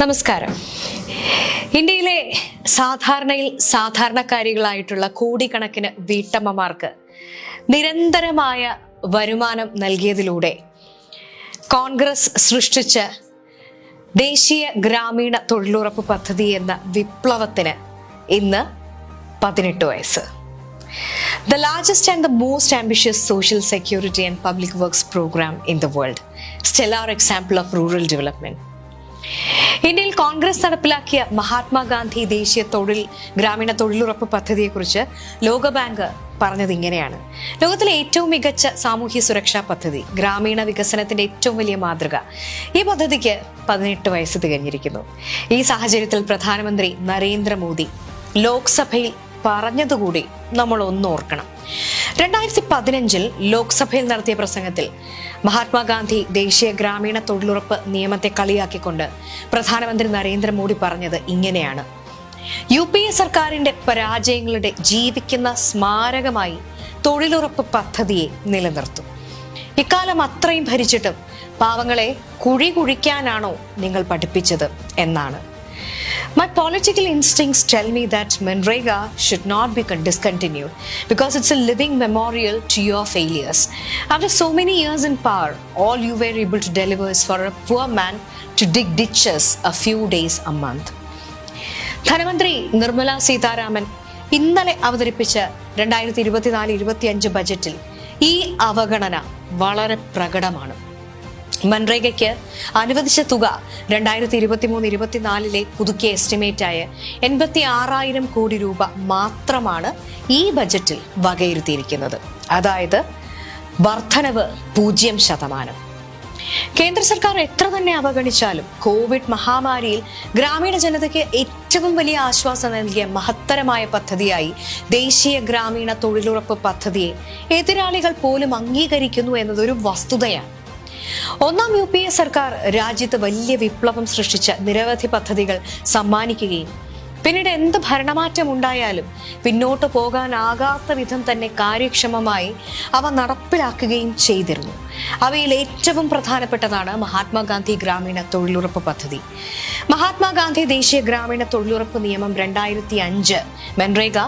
നമസ്കാരം. ഇന്ത്യയിലെ സാധാരണയിൽ സാധാരണക്കാരികളായിട്ടുള്ള കോടിക്കണക്കിന് വീട്ടമ്മമാർക്ക് നിരന്തരമായ വരുമാനം നൽകിയതിലൂടെ കോൺഗ്രസ് സൃഷ്ടിച്ച ദേശീയ ഗ്രാമീണ തൊഴിലുറപ്പ് പദ്ധതി എന്ന വിപ്ലവത്തിന് ഇന്ന് പതിനെട്ട് വയസ്സ്. The largest and the most ambitious social security and public works program in the world. Stellar example of rural development. ഇന്ത്യയിൽ കോൺഗ്രസ് നടപ്പിലാക്കിയ മഹാത്മാഗാന്ധി ദേശീയ തൊഴിൽ ഗ്രാമീണ തൊഴിലുറപ്പ് പദ്ധതിയെക്കുറിച്ച് ലോകബാങ്ക് പറഞ്ഞത് ഇങ്ങനെയാണ് ലോകത്തിലെ ഏറ്റവും മികച്ച സാമൂഹ്യ സുരക്ഷാ പദ്ധതി ഗ്രാമീണ വികസനത്തിന്റെ ഏറ്റവും വലിയ മാതൃക ഈ പദ്ധതിക്ക് പതിനെട്ട് വയസ്സ് തികഞ്ഞിരിക്കുന്നു ഈ സാഹചര്യത്തിൽ പ്രധാനമന്ത്രി നരേന്ദ്രമോദി ലോക്സഭയിൽ പറഞ്ഞതുകൂടി നമ്മൾ ഒന്നോർക്കണം രണ്ടായിരത്തി പതിനഞ്ചിൽ ലോക്സഭയിൽ നടത്തിയ പ്രസംഗത്തിൽ മഹാത്മാഗാന്ധി ദേശീയ ഗ്രാമീണ തൊഴിലുറപ്പ് നിയമത്തെ കളിയാക്കിക്കൊണ്ട് പ്രധാനമന്ത്രി നരേന്ദ്രമോദി പറഞ്ഞത് ഇങ്ങനെയാണ്. യു പി എ സർക്കാരിന്റെ പരാജയങ്ങളുടെ ജീവിക്കുന്ന സ്മാരകമായി തൊഴിലുറപ്പ് പദ്ധതിയെ നിലനിർത്തും. ഇക്കാലം അത്രയും ഭരിച്ചിട്ടും പാവങ്ങളെ കുഴി കുഴിക്കാനാണോ നിങ്ങൾ പഠിപ്പിച്ചത് എന്നാണ്. My political instincts tell me that Manrega should not be con- discontinued because it's a living memorial to your failures. After so many years in power, all you were able to deliver is for a poor man to dig ditches a few days a month. ധനമന്ത്രി നിർമ്മല സീതാരാമൻ ഇന്നലെ അവതരിപ്പിച്ച രണ്ടായിരത്തി ഇരുപത്തിനാല് ഇരുപത്തിയഞ്ച് ബജറ്റിൽ ഈ അവഗണന വളരെ പ്രകടമാണ് മൻറേഗയ്ക്ക് അനുവദിച്ച തുക രണ്ടായിരത്തി ഇരുപത്തി മൂന്ന് ഇരുപത്തിനാലിലെ പുതുക്കിയ എസ്റ്റിമേറ്റായ എൺപത്തി ആറായിരം കോടി രൂപ മാത്രമാണ് ഈ ബജറ്റിൽ വകയിരുത്തിയിരിക്കുന്നത്. അതായത് വർധനവ് പൂജ്യം ശതമാനം. കേന്ദ്ര സർക്കാർ എത്ര തന്നെ അവഗണിച്ചാലും കോവിഡ് മഹാമാരിയിൽ ഗ്രാമീണ ജനതയ്ക്ക് ഏറ്റവും വലിയ ആശ്വാസം നൽകിയ മഹത്തരമായ പദ്ധതിയായി ദേശീയ ഗ്രാമീണ തൊഴിലുറപ്പ് പദ്ധതിയെ എതിരാളികൾ പോലും അംഗീകരിക്കുന്നു എന്നതൊരു വസ്തുതയാണ്. ഒന്നാം യു പി എ സർക്കാർ രാജ്യത്ത് വലിയ വിപ്ലവം സൃഷ്ടിച്ച നിരവധി പദ്ധതികൾ സമ്മാനിക്കുകയും പിന്നീട് എന്ത് ഭരണമാറ്റം ഉണ്ടായാലും പിന്നോട്ട് പോകാനാകാത്ത വിധം തന്നെ കാര്യക്ഷമമായി അവ നടപ്പിലാക്കുകയും ചെയ്തിരുന്നു. അവയിൽ ഏറ്റവും പ്രധാനപ്പെട്ടതാണ് മഹാത്മാഗാന്ധി ഗ്രാമീണ തൊഴിലുറപ്പ് പദ്ധതി. മഹാത്മാഗാന്ധി ദേശീയ ഗ്രാമീണ തൊഴിലുറപ്പ് നിയമം രണ്ടായിരത്തി അഞ്ച് മെൻറേഗ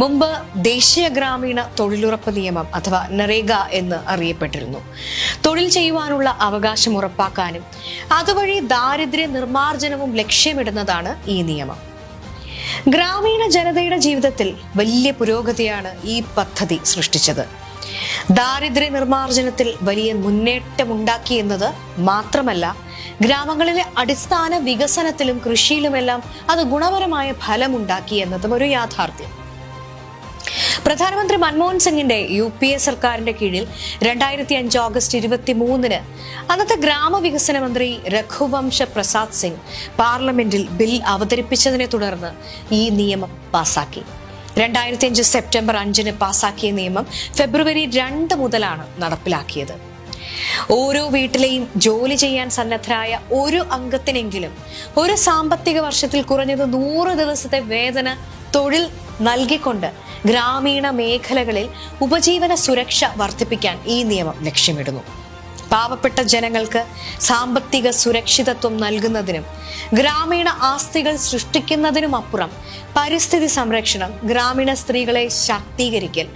മുമ്പ് ദേശീയ ഗ്രാമീണ തൊഴിലുറപ്പ് നിയമം അഥവാ നരേഗ എന്ന് അറിയപ്പെട്ടിരുന്നു. തൊഴിൽ ചെയ്യുവാനുള്ള അവകാശം ഉറപ്പാക്കാനും അതുവഴി ദാരിദ്ര്യ നിർമാർജനവും ലക്ഷ്യമിടുന്നതാണ് ഈ നിയമം. ഗ്രാമീണ ജനതയുടെ ജീവിതത്തിൽ വലിയ പുരോഗതിയാണ് ഈ പദ്ധതി സൃഷ്ടിച്ചത്. ദാരിദ്ര്യ നിർമാർജനത്തിൽ വലിയ മുന്നേറ്റമുണ്ടാക്കി എന്നത് മാത്രമല്ല ഗ്രാമങ്ങളിലെ അടിസ്ഥാന വികസനത്തിലും കൃഷിയിലുമെല്ലാം അത് ഗുണപരമായ ഫലമുണ്ടാക്കി എന്നതും ഒരു യാഥാർത്ഥ്യം. പ്രധാനമന്ത്രി മൻമോഹൻ സിംഗിന്റെ യു പി എ സർക്കാരിന്റെ കീഴിൽ രണ്ടായിരത്തി അഞ്ച് ഓഗസ്റ്റ് ഇരുപത്തി മൂന്നിന് അന്നത്തെ ഗ്രാമവികസന മന്ത്രി രഘുവംശ പ്രസാദ് സിംഗ് പാർലമെന്റിൽ ബിൽ അവതരിപ്പിച്ചതിനെ തുടർന്ന് ഈ നിയമം പാസാക്കി. രണ്ടായിരത്തി അഞ്ച് സെപ്റ്റംബർ അഞ്ചിന് പാസാക്കിയ നിയമം ഫെബ്രുവരി രണ്ട് മുതലാണ് നടപ്പിലാക്കിയത്. ഓരോ വീട്ടിലെയും ജോലി ചെയ്യാൻ സന്നദ്ധരായ ഒരു അംഗത്തിനെങ്കിലും ഒരു സാമ്പത്തിക വർഷത്തിൽ കുറഞ്ഞത് നൂറ് ദിവസത്തെ വേതന തൊഴിൽ നൽകിക്കൊണ്ട് ഗ്രാമീണ മേഖലകളിൽ ഉപജീവന സുരക്ഷ വർദ്ധിപ്പിക്കാൻ ഈ നിയമം ലക്ഷ്യമിടുന്നു. പാവപ്പെട്ട ജനങ്ങൾക്ക് സാമ്പത്തിക സുരക്ഷിതത്വം നൽകുന്നതിനും ഗ്രാമീണ ആസ്തികൾ സൃഷ്ടിക്കുന്നതിനും അപ്പുറം പരിസ്ഥിതി സംരക്ഷണം ഗ്രാമീണ സ്ത്രീകളെ ശാക്തീകരിക്കൽ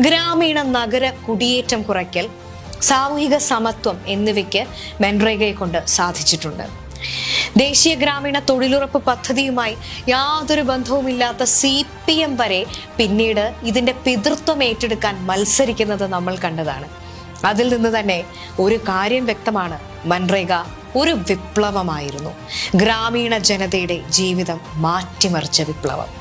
ഗ്രാമീണ നഗര കുടിയേറ്റം കുറയ്ക്കൽ സാമൂഹിക സമത്വം എന്നിവയ്ക്ക് മെൻറേഗയെ കൊണ്ട് സാധിച്ചിട്ടുണ്ട്. ദേശീയ ഗ്രാമീണ തൊഴിലുറപ്പ് പദ്ധതിയുമായി യാതൊരു ബന്ധവുമില്ലാത്ത സി പി എം വരെ പിന്നീട് ഇതിന്റെ പിതൃത്വം ഏറ്റെടുക്കാൻ മത്സരിക്കുന്നത് നമ്മൾ കണ്ടതാണ്. അതിൽ നിന്ന് തന്നെ ഒരു കാര്യം വ്യക്തമാണ്. മൻറേഗ ഒരു വിപ്ലവമായിരുന്നു. ഗ്രാമീണ ജനതയുടെ ജീവിതം മാറ്റിമറിച്ച വിപ്ലവം.